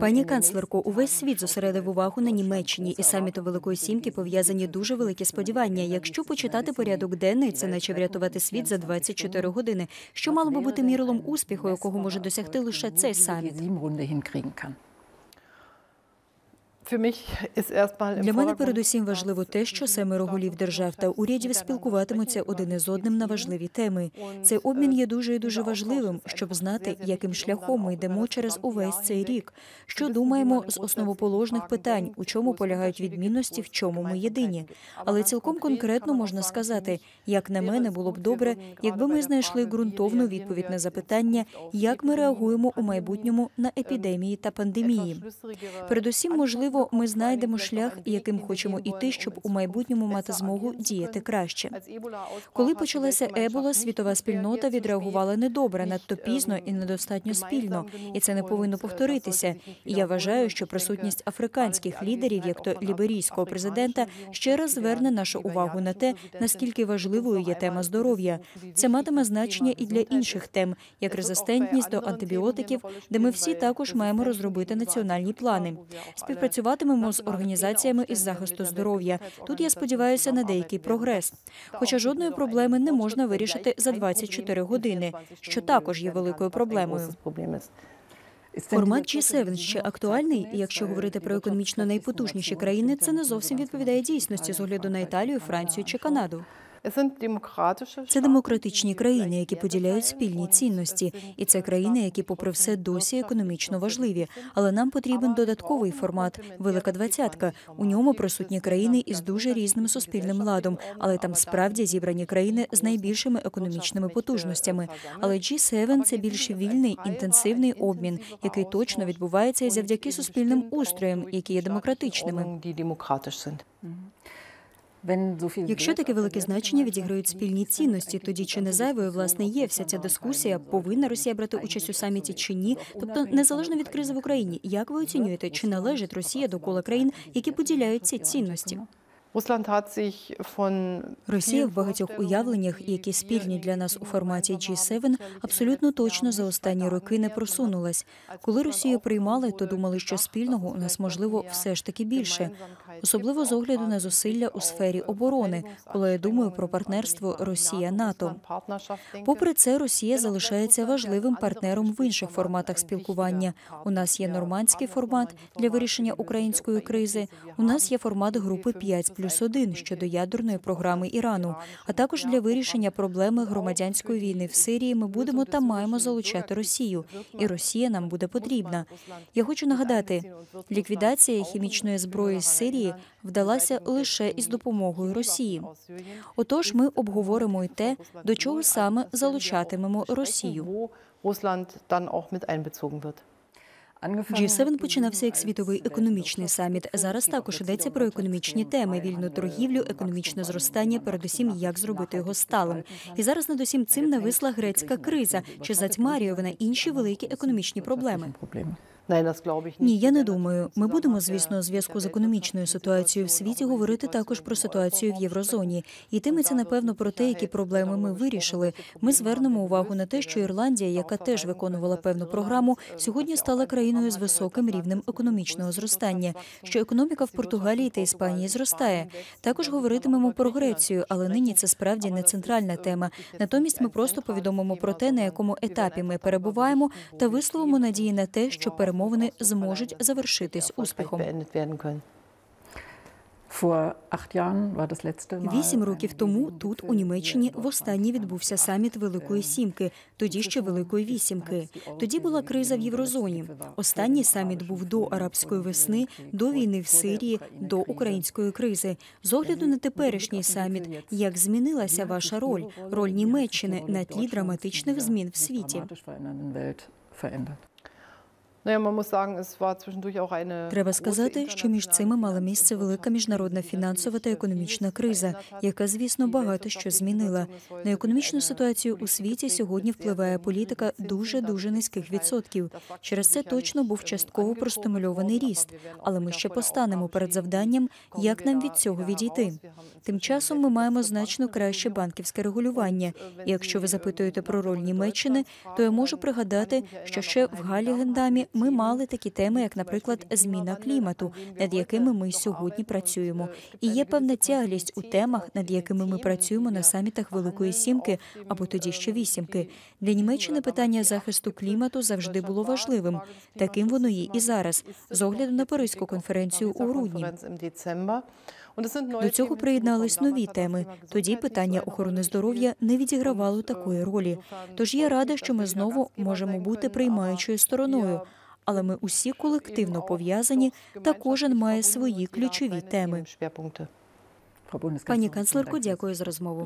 Пані канцлерко, увесь світ зосередив увагу на Німеччині і саміту Великої Сімки пов'язані дуже великі сподівання. Якщо почитати порядок денний, це наче врятувати світ за 24 години. Що мало би бути мірилом успіху, якого може досягти лише цей саміт? Для мене передусім важливо те, що семеро голів держав та урядів спілкуватимуться один із одним на важливі теми. Цей обмін є дуже і дуже важливим, щоб знати, яким шляхом ми йдемо через увесь цей рік. Що думаємо з основоположних питань, у чому полягають відмінності, в чому ми єдині. Але цілком конкретно можна сказати, як на мене було б добре, якби ми знайшли ґрунтовну відповідь на запитання, як ми реагуємо у майбутньому на епідемії та пандемії. Передусім, можливо можливо, ми знайдемо шлях, яким хочемо іти, щоб у майбутньому мати змогу діяти краще. Коли почалася ебола, світова спільнота відреагувала недобре, надто пізно і недостатньо спільно, і це не повинно повторитися. І я вважаю, що присутність африканських лідерів, як то ліберійського президента, ще раз зверне нашу увагу на те, наскільки важливою є тема здоров'я. Це матиме значення і для інших тем, як резистентність до антибіотиків, де ми всі також маємо розробити національні плани. Співпрацювати працюватимемо з організаціями із захисту здоров'я. Тут я сподіваюся на деякий прогрес. Хоча жодної проблеми не можна вирішити за 24 години, що також є великою проблемою. Формат G7 ще актуальний, і якщо говорити про економічно найпотужніші країни, це не зовсім відповідає дійсності з огляду на Італію, Францію чи Канаду. Це демократичні країни, які поділяють спільні цінності, і це країни, які, попри все, досі економічно важливі. Але нам потрібен додатковий формат Велика Двадцятка. У ньому присутні країни із дуже різним суспільним ладом, але там справді зібрані країни з найбільшими економічними потужностями. Але G7 – це більш вільний інтенсивний обмін, який точно відбувається завдяки суспільним устроям, які є демократичними. Якщо таке велике значення відіграють спільні цінності, тоді чи не зайвою власне є вся ця дискусія? Повинна Росія брати участь у саміті чи ні? Тобто, незалежно від кризи в Україні, як ви оцінюєте, чи належить Росія до кола країн, які поділяють ці цінності? Росія в багатьох уявленнях, які спільні для нас у форматі G7, абсолютно точно за останні роки не просунулась. Коли Росію приймали, то думали, що спільного у нас можливо все ж таки більше, особливо з огляду на зусилля у сфері оборони, коли я думаю про партнерство Росія НАТО. Попри це, Росія залишається важливим партнером в інших форматах спілкування. У нас є нормандський формат для вирішення української кризи. У нас є формат групи 5+, плюс один щодо ядерної програми Ірану, а також для вирішення проблеми громадянської війни в Сирії. Ми будемо та маємо залучати Росію, і Росія нам буде потрібна. Я хочу нагадати, ліквідація хімічної зброї з Сирії вдалася лише із допомогою Росії. Отож, ми обговоримо й те, до чого саме залучатимемо Росію. G7 починався як світовий економічний саміт. Зараз також йдеться про економічні теми: вільну торгівлю, економічне зростання, передусім як зробити його сталим. І зараз над усім цим нависла грецька криза, чи затьмарює вона інші великі економічні проблеми. Ні, я не думаю. Ми будемо, звісно, у зв'язку з економічною ситуацією в світі говорити також про ситуацію в єврозоні. Йтиметься напевно про те, які проблеми ми вирішили. Ми звернемо увагу на те, що Ірландія, яка теж виконувала певну програму, сьогодні стала країною з високим рівнем економічного зростання. Що економіка в Португалії та Іспанії зростає. Також говоритимемо про Грецію, але нині це справді не центральна тема. Натомість ми просто повідомимо про те, на якому етапі ми перебуваємо, та висловимо надії на те, що перемога перемовини зможуть завершитись успіхом. Вісім років тому тут у Німеччині востаннє відбувся саміт Великої Сімки, тоді ще Великої Вісімки. Тоді була криза в Єврозоні. Останній саміт був до арабської весни, до війни в Сирії, до української кризи. З огляду на теперішній саміт, як змінилася ваша роль, роль Німеччини на тлі драматичних змін в світі. Треба сказати, що між цими мала місце велика міжнародна фінансова та економічна криза, яка, звісно, багато що змінила. На економічну ситуацію у світі сьогодні впливає політика дуже дуже низьких відсотків. Через це точно був частково простимульований ріст, але ми ще постанемо перед завданням, як нам від цього відійти. Тим часом ми маємо значно краще банківське регулювання. І Якщо ви запитуєте про роль Німеччини, то я можу пригадати, що ще в Галі Гендамі ми мали такі теми, як, наприклад, зміна клімату, над якими ми сьогодні працюємо. І є певна тяглість у темах, над якими ми працюємо на самітах Великої Сімки або тоді ще вісімки. Для Німеччини питання захисту клімату завжди було важливим. Таким воно є і зараз, з огляду на Паризьку конференцію у грудні. До цього приєднались нові теми. Тоді питання охорони здоров'я не відігравало такої ролі. Тож я рада, що ми знову можемо бути приймаючою стороною. Але ми усі колективно пов'язані, та кожен має свої ключові теми. Пані канцлерко, дякую за розмову.